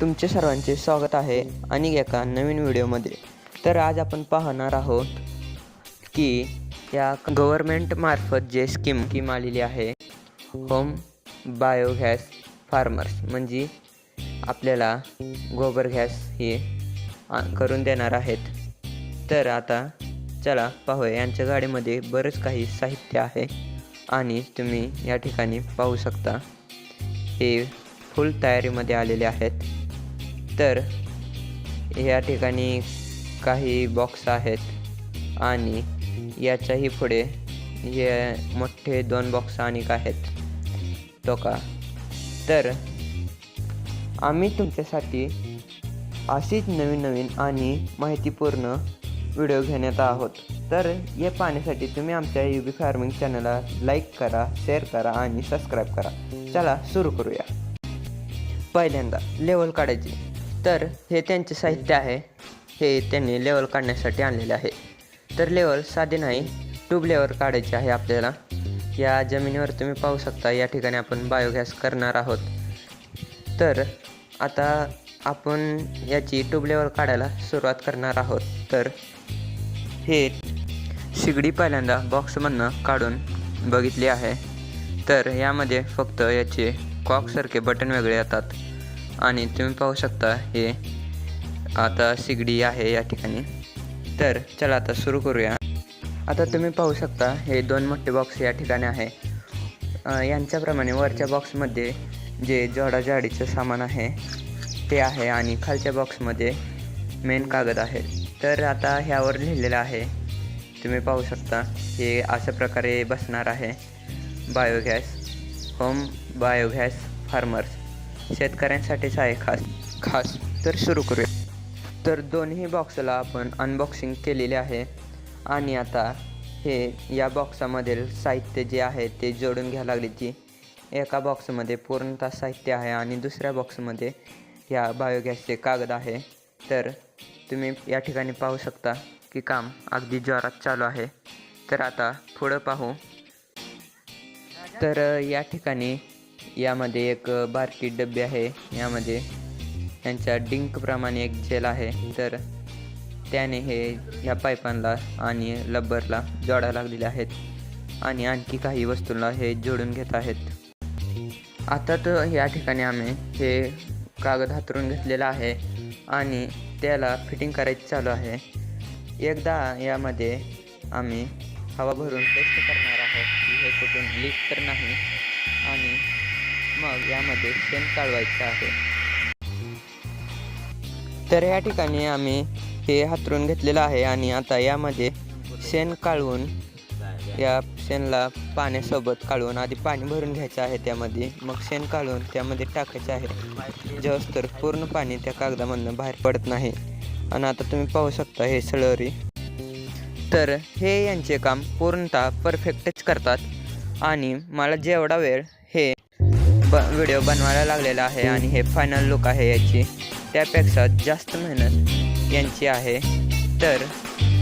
तुमचे सर्वांचे स्वागत आहे आणि एका नवीन व्हिडिओमध्ये. तर आज आपण पाहणार आहोत की या गव्हर्मेंटमार्फत जे स्कीम स्कीम आलेली आहे होम बायोगॅस फार्मर्स म्हणजे आपल्याला गोबर गॅस हे करून देणार आहेत. तर आता चला पाहूया. यांच्या गाडीमध्ये बरंच काही साहित्य आहे आणि तुम्ही या ठिकाणी पाहू शकता. हे फुल तयारीमध्ये आलेले आहेत. तर या ठिकाणी काही बॉक्स आहेत आणि याच्याही पुढे हे मोठे दोन बॉक्स आणि आहेत. तो का? तर आम्ही तुमच्यासाठी अशीच नवीन नवीन आणि माहितीपूर्ण व्हिडिओ घेण्यात आहोत. तर हे पाहण्यासाठी तुम्ही आमच्या यू बी फार्मिंग चॅनलला लाईक करा शेअर करा आणि सबस्क्राईब करा. चला सुरू करूया. पहिल्यांदा लेवल काढायची. तर हे त्यांचे साहित्य आहे. हे त्यांनी लेवल काढण्यासाठी आणलेले आहे. तर लेवल साधे नाही ट्यूब लेवल काढायचे आहे आपल्याला. या जमिनीवर तुम्ही पाहू शकता या ठिकाणी आपण बायोगॅस करणार आहोत. तर आता आपण याची ट्यूब लेवल काढायला सुरुवात करणार आहोत. तर हे शिगडी पहिल्यांदा बॉक्समधनं काढून बघितली आहे. तर यामध्ये फक्त याचे कॉकसारखे बटन वेगळे येतात. आणि तुम्ही पाहू शकता हे आता शिगडी आहे या ठिकाणी. तर चला आता सुरू करूया. आता तुम्ही पाहू शकता हे दोन मोठे बॉक्स या ठिकाणी आहे. यांच्याप्रमाणे वरच्या बॉक्समध्ये जे जोडाजाडीचं सामान आहे ते आहे आणि खालच्या बॉक्समध्ये मेन कागद आहे. तर आता ह्यावर लिहिलेलं आहे तुम्ही पाहू शकता हे अशा प्रकारे बसणार आहे. बायोगॅस होम बायोगॅस फार्मर्स शेतकऱ्यांसाठीच आहे खास. खास. तर सुरू करूया. तर दोन्ही बॉक्सला आपण अनबॉक्सिंग केलेले आहे. आणि आता हे या बॉक्सामधील साहित्य जे आहे ते जोडून घ्यायला लागले जी एका बॉक्समध्ये पूर्णतः साहित्य आहे आणि दुसऱ्या बॉक्समध्ये ह्या बायोगॅसचे कागद आहे. तर तुम्ही या ठिकाणी पाहू शकता की काम अगदी जोरात चालू आहे. तर आता पुढं पाहू. तर या ठिकाणी यामध्ये एक बारकी डब्बी आहे. यामध्ये यांच्या डिंकप्रमाणे एक जेल आहे. तर त्याने हे ह्या पायपांना आणि लब्बरला जोडा लागलेले आहेत आणि आणखी काही वस्तूंना हे जोडून घेत आहेत. आता तर या ठिकाणी आम्ही हे कागद हातरून घेतलेला आहे आणि त्याला फिटिंग करायची चालू आहे. एकदा यामध्ये आम्ही हवा भरून टेस्ट करणार आहोत. की हे कुठून लीक तर नाही आणि मग यामध्ये शेण काढवायचं आहे. तर या ठिकाणी आम्ही हे हातरून घेतलेलं आहे आणि आता यामध्ये शेण काढून या शेणला पाण्यासोबत काढून आधी पाणी भरून घ्यायचं आहे त्यामध्ये. मग शेण काढून त्यामध्ये टाकायचं आहे. जेव्हा तर पूर्ण पाणी त्या कागदामधनं बाहेर पडत नाही. आणि आता तुम्ही पाहू शकता हे सळरी तर हे यांचे काम पूर्णतः परफेक्टच करतात. आणि मला जेवढा वेळ हे ब व्हिडिओ बनवायला लागलेला आहे आणि हे फायनल लुक आहे याची. त्यापेक्षा जास्त मेहनत यांची आहे. तर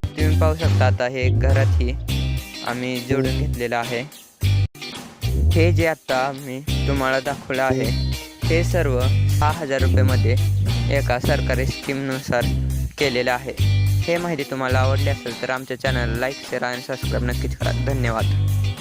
तुम्ही पाहू शकता आता हे घरातही आम्ही जोडून घेतलेलं आहे. हे जे आत्ता आम्ही तुम्हाला दाखवलं आहे हे सर्व सहा हजार रुपयेमध्ये एका सरकारी स्कीमनुसार केलेलं आहे. हे माहिती तुम्हाला आवडली असेल तर आमच्या चॅनल लाईक शेअर आणि सबस्क्राईब नक्कीच करा. धन्यवाद.